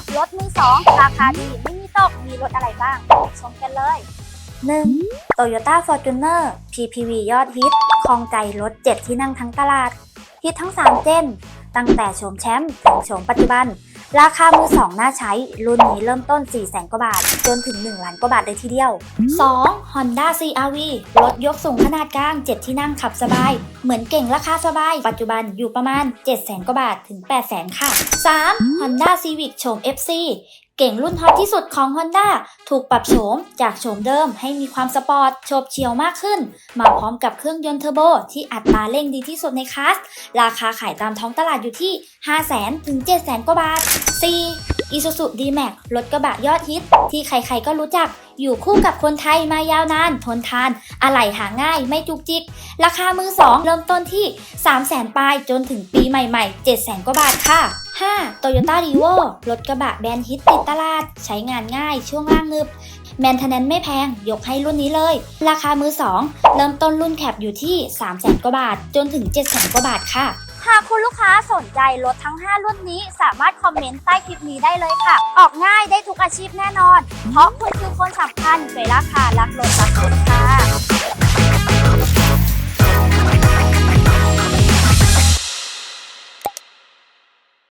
กับรถมือสองราคาดีไม่มีตกมีรถอะไรบ้างชมกันเลย 1. Toyota Fortuner PPV ยอดฮิตคลองใจรถ 7 ที่นั่งทั้งตลาด ฮิตทั้ง 3 เจนตั้งแต่โฉมแชมป์ถึงโฉมปัจจุบัน ราคามือสองน่าใช้ รุ่นนี้เริ่มต้น 4 0 0แสนกว่าบาท จนถึง 1 ล้านกว่าบาทเลยทีเดียว 2. Honda CRV รถยกสูงขนาดกลาง 7 ที่นั่งขับสบาย เหมือนเก่งราคาสบาย ปัจจุบันอยู่ประมาณ 7 0 0 0 0 0กว่าบาทถึง 8 0 0แสนค่ะ 3. Honda Civic โฉม FC เก่งรุ่นฮอตที่สุดของ Honda ถูกปรับโฉมจากโฉมเดิมให้มีความสปอร์ตโฉบเฉี่ยวมากขึ้น มาพร้อมกับเครื่องยนต์เทอร์โบที่อัตราเร่งดีที่สุดในคลาส ราคาขายตามท้องตลาดอยู่ที่ 500,000ถึง700,000 กว่าบาท 4. Isuzu D-Max รถกระบะยอดฮิต ที่ใครๆก็รู้จักอยู่คู่กับคนไทยมายาวนาน ทนทาน อะไหล่หาง่ายไม่จุกจิก ราคามือ2เริ่มต้นที่ 300,000ปลายจนถึงปีใหม่ๆ 700,000 กว่าบาทค่ะ 5. Toyota r e v o รถกระบะแบรนด์ฮิตติดตลาด ใช้งานง่ายช่วงล่างนึบแมนเทนแนนไม่แพง ยกให้รุ่นนี้เลย ราคามือ 2 เริ่มต้นรุ่นแคปอยู่ที่ 3 0 0 0 0 0กว่าบาท จนถึง 7 0 0 0 0กว่าบาทค่ะ หากคุณลูกค้าสนใจรถทั้ง 5 รุ่นนี้ สามารถคอมเมนต์ใต้คลิปนี้ได้เลยค่ะ ออกง่ายได้ทุกอาชีพแน่นอน เพราะคุณคือคนสำคัญเวลาค่ะรักรถรักรถค่ะ